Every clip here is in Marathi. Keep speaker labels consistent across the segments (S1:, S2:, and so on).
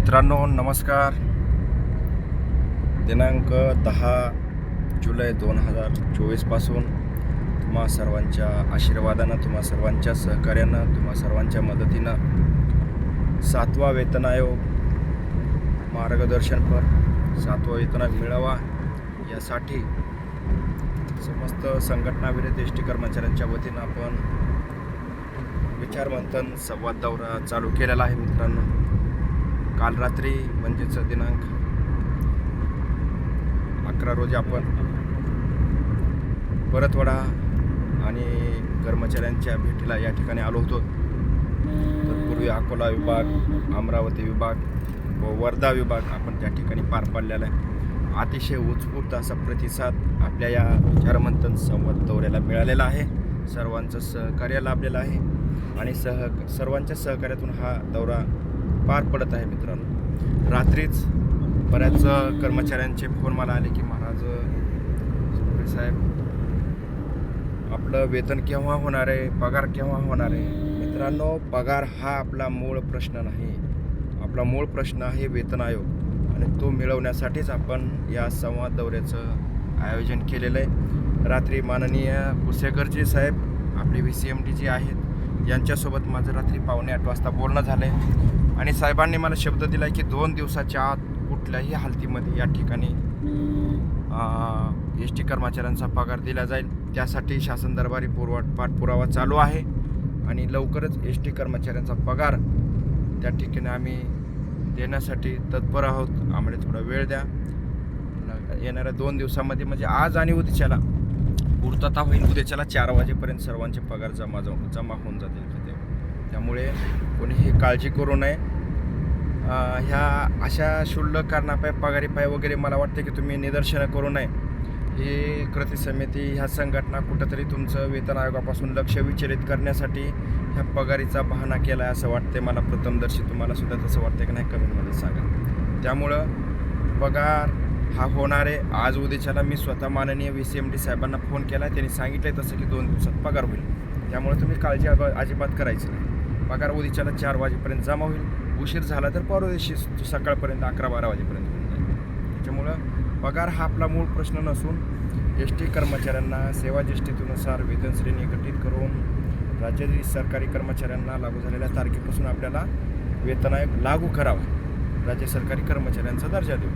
S1: मित्रांनो नमस्कार. दिनांक दहा जुलै दोन हजार चोवीसपासून तुम्हा सर्वांच्या आशीर्वादानं तुम्हा सर्वांच्या सहकार्यानं तुम्हा सर्वांच्या मदतीनं सातवा वेतन आयोग मार्गदर्शनपर सातवा वेतन आयोग मिळावा. यासाठी समस्त संघटनाविरुद्ध एस टी कर्मचाऱ्यांच्या वतीनं आपण विचारमंथन संवाद दौरा चालू केलेला आहे मित्रांनो. काल रात्री म्हणजेच दिनांक अकरा रोजी आपण परतवाडा आणि कर्मचाऱ्यांच्या भेटीला या ठिकाणी आलो होतो. पूर्वी अकोला विभाग अमरावती विभाग व वर्धा विभाग आपण त्या ठिकाणी पार पाडलेला आहे. अतिशय उत्स्फूर्त असा प्रतिसाद आपल्या या विचारमंथन संवाद दौऱ्याला मिळालेला आहे. सर्वांचं सहकार्य लाभलेलं आहे आणि सह सर्वांच्या सहकार्यातून हा दौरा पार पडत आहे मित्रांनो. रात्रीच बऱ्याच कर्मचाऱ्यांचे फोन मला आले की महाराज साहेब आपलं वेतन केव्हा होणार आहे? पगार केव्हा होणार आहे? मित्रांनो पगार हा आपला मूळ प्रश्न नाही. आपला मूळ प्रश्न आहे वेतन आयोग. आणि तो मिळवण्यासाठीच आपण या संवाद दौऱ्याचं आयोजन केलेलं आहे. रात्री माननीय कुसेकरजी साहेब आपले V C M D J आहेत यांच्यासोबत माझं रात्री पावणे आठ वाजता बोलणं झालं आहे आणि साहेबांनी मला शब्द दिला आहे की दोन दिवसाच्या आत कुठल्याही हालतीमध्ये या ठिकाणी एस टी कर्मचाऱ्यांचा पगार दिला जाईल. त्यासाठी शासन दरबारी पूर्व पाठपुरावा चालू आहे आणि लवकरच एस टी कर्मचाऱ्यांचा पगार त्या ठिकाणी आम्ही देण्यासाठी तत्पर आहोत. आम्हाला थोडा वेळ द्या. येणाऱ्या दोन दिवसामध्ये म्हणजे आज आणि उद्याच्याला पूर्तता होईल. उद्याच्याला चार वाजेपर्यंत सर्वांचे पगार जमा जमा होऊन जातील. त्यामुळे कोणीही काळजी करू नये. ह्या अशा शुल्लक कारणापाय पगारीपाय वगैरे मला वाटते की तुम्ही निदर्शनं करू नये. ही कृती समिती ह्या संघटना कुठंतरी तुमचं वेतन आयोगापासून लक्ष विचलित करण्यासाठी ह्या पगारीचा बहाणा केला आहे असं वाटते मला. प्रथमदर्शी तुम्हाला सुद्धा तसं वाटतं की नाही कमेंटमध्ये सांगा. त्यामुळं पगार हा होणारे आज उद्याच्याला मी स्वतः माननीय व्ही सी एम डी साहेबांना फोन केला आहे त्यांनी सांगितलं तसं की दोन दिवसात पगार होईल. त्यामुळे तुम्ही काळजी अजिबात करायची नाही. पगार उद्याच्याला चार वाजेपर्यंत जमा होईल. उशीर झाला तर परवा दिवशी सकाळपर्यंत अकरा बारा वाजेपर्यंत होऊन जाईल. त्याच्यामुळं पगार हा आपला मूळ प्रश्न नसून एस टी कर्मचाऱ्यांना सेवा ज्येष्ठतेनुसार वेतन श्रेणी एकत्रित करून राज्यातील सरकारी कर्मचाऱ्यांना लागू झालेल्या तारखेपासून आपल्याला वेतन आयोग लागू करावा राज्य सरकारी कर्मचाऱ्यांचा दर्जा देऊ.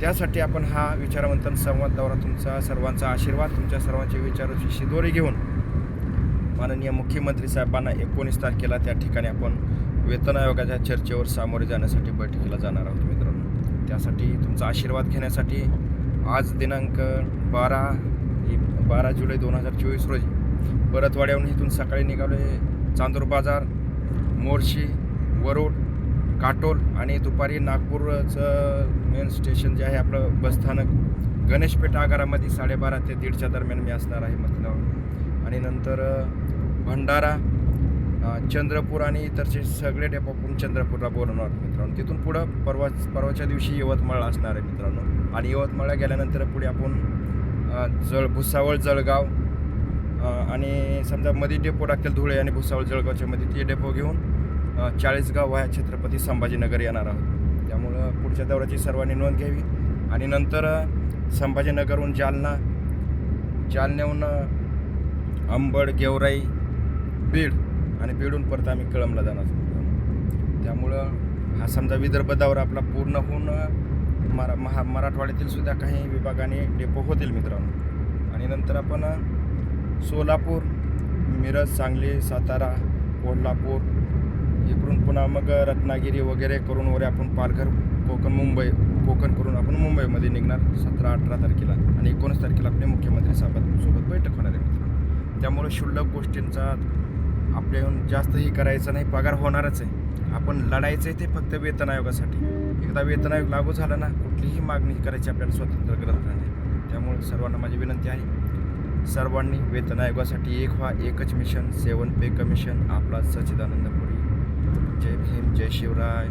S1: त्यासाठी आपण हा विचारवंतन संवाद दौरा तुमचा सर्वांचा आशीर्वाद तुमच्या सर्वांचे विचाराची शिदोरी घेऊन माननीय मुख्यमंत्री साहेबांना एकोणीस तारखेला त्या ठिकाणी आपण वेतन आयोगाच्या चर्चेवर सामोरे जाण्यासाठी बैठकीला जाणार आहोत मित्रांनो. त्यासाठी तुमचा आशीर्वाद घेण्यासाठी आज दिनांक बारा बारा जुलै दोन हजार चोवीस रोजी परतवाड्याहून इथून सकाळी निघालो चांदूर बाजार मोर्शी वरुड काटोल आणि दुपारी नागपूरचं मेन स्टेशन जे आहे आपलं बसस्थानक गणेशपेठ आगारामध्ये साडेबारा ते दीडच्या दरम्यान मी असणार आहे मतदार आणि नंतर भंडारा चंद्रपूर आणि इतरचे सगळे डेपो आपण चंद्रपूरला बोलवणार मित्रांनो. तिथून पुढं परवा परवाच्या दिवशी यवतमाळ असणार आहे मित्रांनो. आणि यवतमाळला गेल्यानंतर पुढे आपण जळ भुसावळ जळगाव आणि समजा मध्ये डेपो टाकतील धुळे आणि भुसावळ जळगावच्या मध्ये ते डेपो घेऊन चाळीसगाव वाया छत्रपती संभाजीनगर येणार आहोत. त्यामुळं पुढच्या दौऱ्याची सर्वांनी नोंद घ्यावी. आणि नंतर संभाजीनगरहून जालना जालन्याहून अंबड गेवराई बीड आणि बीडहून परत आम्ही कळमला जाणार. त्यामुळं हा समजा विदर्भ दौरा आपला पूर्ण होऊन मरा महा मराठवाड्यातील सुद्धा काही विभागाने डेपो होतील मित्रांनो. आणि नंतर आपण सोलापूर मिरज सांगली सातारा कोल्हापूर इकडून पुन्हा मग रत्नागिरी वगैरे करून वगैरे आपण पालघर कोकण मुंबई कोकण करून आपण मुंबईमध्ये निघणार सतरा अठरा तारखेला. आणि एकोणीस तारखेला आपले मुख्यमंत्री साहेबां सोबत बैठक होणार आहे मित्रांनो. त्यामुळे क्षुल्लक गोष्टींचा आपल्या येऊन जास्तही करायचं नाही पगार होणारच आहे. आपण लढायचं आहे ते फक्त वेतन आयोगासाठी. एकदा वेतन आयोग लागू झाला ना कुठलीही मागणी करायची आपल्याला स्वतंत्र गरज नाही. त्यामुळे सर्वांना माझी विनंती आहे सर्वांनी वेतन आयोगासाठी एक व्हा एकच मिशन सेवन पे कमिशन आपला सच्चिदानंद पुरी. जय भीम जय शिवराय.